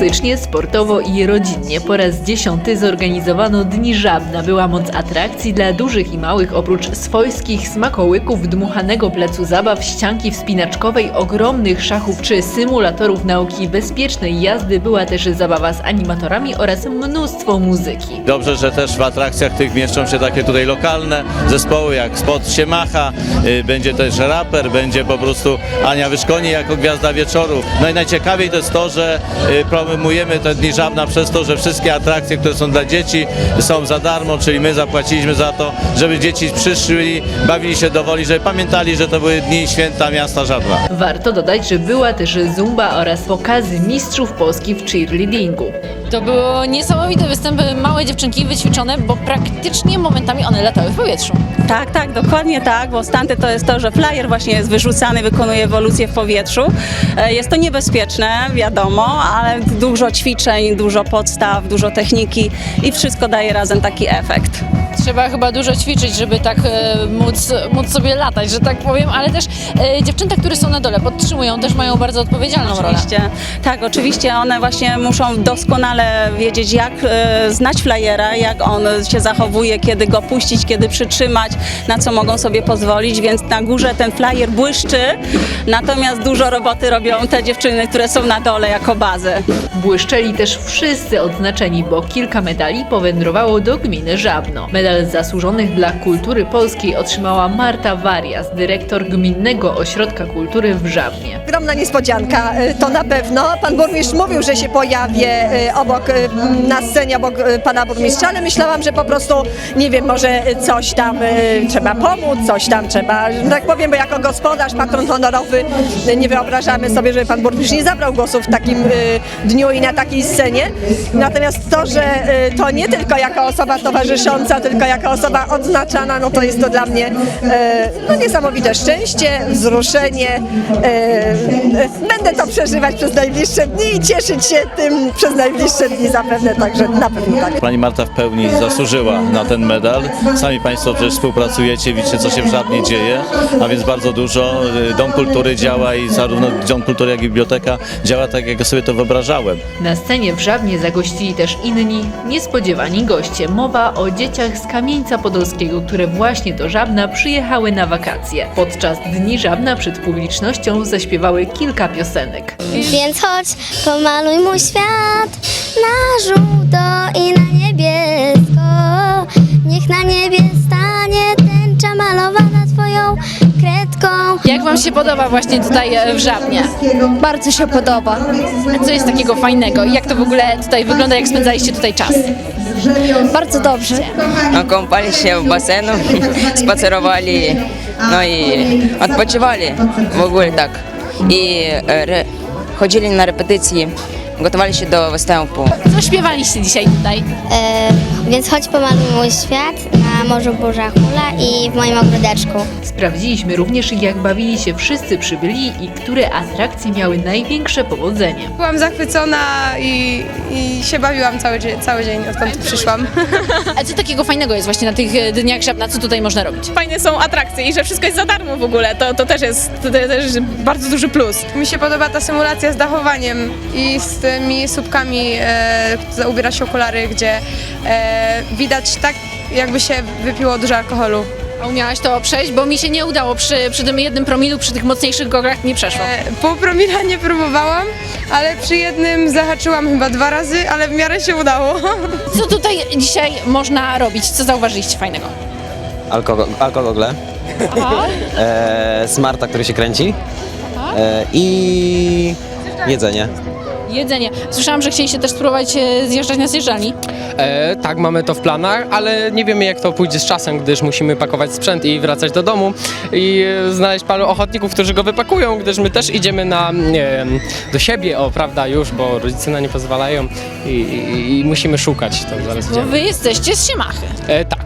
Muzycznie, sportowo i rodzinnie po raz dziesiąty zorganizowano Dni Żabna. Była moc atrakcji dla dużych i małych, oprócz swojskich smakołyków, dmuchanego placu zabaw, ścianki wspinaczkowej, ogromnych szachów czy symulatorów nauki bezpiecznej jazdy. Była też zabawa z animatorami oraz mnóstwo muzyki. Dobrze, że też w atrakcjach tych mieszczą się takie tutaj lokalne zespoły jak Spot Siemacha, y, będzie też raper, będzie po prostu Ania Wyszkoni jako gwiazda wieczoru. No i najciekawiej to jest to, że y, promujemy te dni żabna przez to, że wszystkie atrakcje, które są dla dzieci są za darmo, czyli my zapłaciliśmy za to, żeby dzieci przyszli, bawili się do woli, żeby pamiętali, że to były dni święta miasta Żabna. Warto dodać, że była też zumba oraz pokazy mistrzów Polski w cheerleadingu. To było niesamowite występy, małe dziewczynki wyćwiczone, bo praktycznie momentami one latały w powietrzu. Tak, tak, dokładnie tak, bo stanty to jest to, że flyer właśnie jest wyrzucany, wykonuje ewolucję w powietrzu. E, Jest to niebezpieczne, wiadomo, ale dużo ćwiczeń, dużo podstaw, dużo techniki i wszystko daje razem taki efekt. Trzeba chyba dużo ćwiczyć, żeby tak e, móc, móc sobie latać, że tak powiem, ale też e, dziewczęta, które są na dole, podtrzymują, też mają bardzo odpowiedzialną rolę. Oczywiście, tak, oczywiście one właśnie muszą doskonale wiedzieć, jak e, znać flyera, jak on się zachowuje, kiedy go puścić, kiedy przytrzymać, na co mogą sobie pozwolić, więc na górze ten flyer błyszczy, natomiast dużo roboty robią te dziewczyny, które są na dole jako bazę. Błyszczeli też wszyscy odznaczeni, bo kilka medali powędrowało do gminy Żabno. Medal zasłużonych dla kultury polskiej otrzymała Marta Warias, dyrektor Gminnego Ośrodka Kultury w Żabnie. Ogromna niespodzianka, y, to na pewno. Pan burmistrz mówił, że się pojawię y, obok, y, na scenie obok pana burmistrza, ale myślałam, że po prostu, nie wiem, może coś tam trzeba pomóc, coś tam trzeba, tak powiem, bo jako gospodarz, patron honorowy nie wyobrażamy sobie, żeby pan burmistrz nie zabrał głosu w takim dniu i na takiej scenie. Natomiast to, że to nie tylko jako osoba towarzysząca, tylko jako osoba odznaczana, no to jest to dla mnie y, no, niesamowite szczęście, wzruszenie. y, Będę to przeżywać przez najbliższe dni i cieszyć się tym przez najbliższe dni zapewne, także na pewno tak. Pani Marta w pełni zasłużyła na ten medal. Sami Państwo przecież współpracujecie, widzicie co się w Żabnie dzieje, a więc bardzo dużo. Y, Dom Kultury działa i zarówno Dom Kultury, jak i biblioteka działa tak, jak sobie to wyobrażałem. Na scenie w Żabnie zagościli też inni, niespodziewani goście. Mowa o dzieciach z Kamieńca Podolskiego, które właśnie do Żabna przyjechały na wakacje. Podczas Dni Żabna przed publicznością zaśpiewały kilka piosenek. Więc chodź, pomaluj mój świat na żółto i na niebiesko. Jak Wam się podoba właśnie tutaj e, w Żabnie? Bardzo się podoba. A Co jest takiego fajnego? Jak to w ogóle tutaj wygląda, jak spędzaliście tutaj czas? Bardzo dobrze. No, kąpali się w basenu, spacerowali, no i odpoczywali w ogóle tak. I e, re, chodzili na repetycje, gotowali się do występu. Co śpiewaliście dzisiaj tutaj? E, więc chodź, pomaluj mój świat na morzu burza hula i w moim ogródeczku. Sprawdziliśmy również, jak bawili się wszyscy przybyli i które atrakcje miały największe powodzenie. Byłam zachwycona i, i się bawiłam cały, dzie- cały dzień, odkąd tu przyszłam. A co takiego fajnego jest właśnie na tych e, Dniach Żabna? Co tutaj można robić? fajne są atrakcje i że wszystko jest za darmo w ogóle, to, to też jest to też jest bardzo duży plus. Mi się podoba ta symulacja z dachowaniem i z tymi słupkami, e, ubiera się okulary, gdzie e, widać tak, jakby się wypiło dużo alkoholu. A umiałaś to przejść? Bo mi się nie udało przy, przy tym jednym promilu, przy tych mocniejszych goglach nie przeszło. E, pół promila nie próbowałam, ale przy jednym zahaczyłam chyba dwa razy, ale w miarę się udało. Co tutaj dzisiaj można robić? Co zauważyliście fajnego? alkogo- alkogogle, e, smarta, który się kręci e, i jedzenie. Jedzenie. Słyszałam, że chcieliście też spróbować e, zjeżdżać na zjeżdżalni. E, tak, mamy to w planach, ale nie wiemy jak to pójdzie z czasem, gdyż musimy pakować sprzęt i wracać do domu i e, znaleźć paru ochotników, którzy go wypakują, gdyż my też idziemy na, nie wiem, do siebie, o prawda już, bo rodzice na nie pozwalają i, i, i musimy szukać, to zaraz Bo idziemy. wy jesteście z Siemachy. E, tak,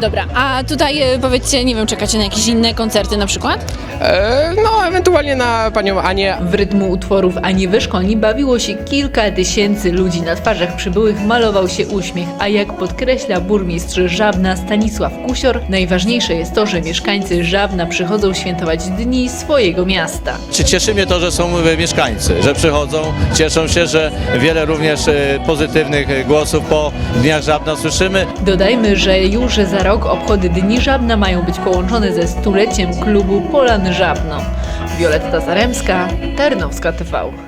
Dobra, a tutaj e, powiedzcie, nie wiem, czekacie na jakieś inne koncerty na przykład? E, no, ewentualnie na panią Anię. W rytmu utworów Ani Wyszkoni bawiło się kilka tysięcy ludzi. Na twarzach przybyłych malował się uśmiech, a jak podkreśla burmistrz Żabna Stanisław Kusior, najważniejsze jest to, że mieszkańcy Żabna przychodzą świętować dni swojego miasta. Czy cieszy mnie to, że są e, mieszkańcy, że przychodzą, cieszą się, że wiele również e, pozytywnych e, głosów po Dniach Żabna słyszymy. Dodajmy, że już za rok obchody Dni Żabna mają być połączone ze stuleciem klubu Polan Żabno. Wioletta Zaremska, Tarnowska TV.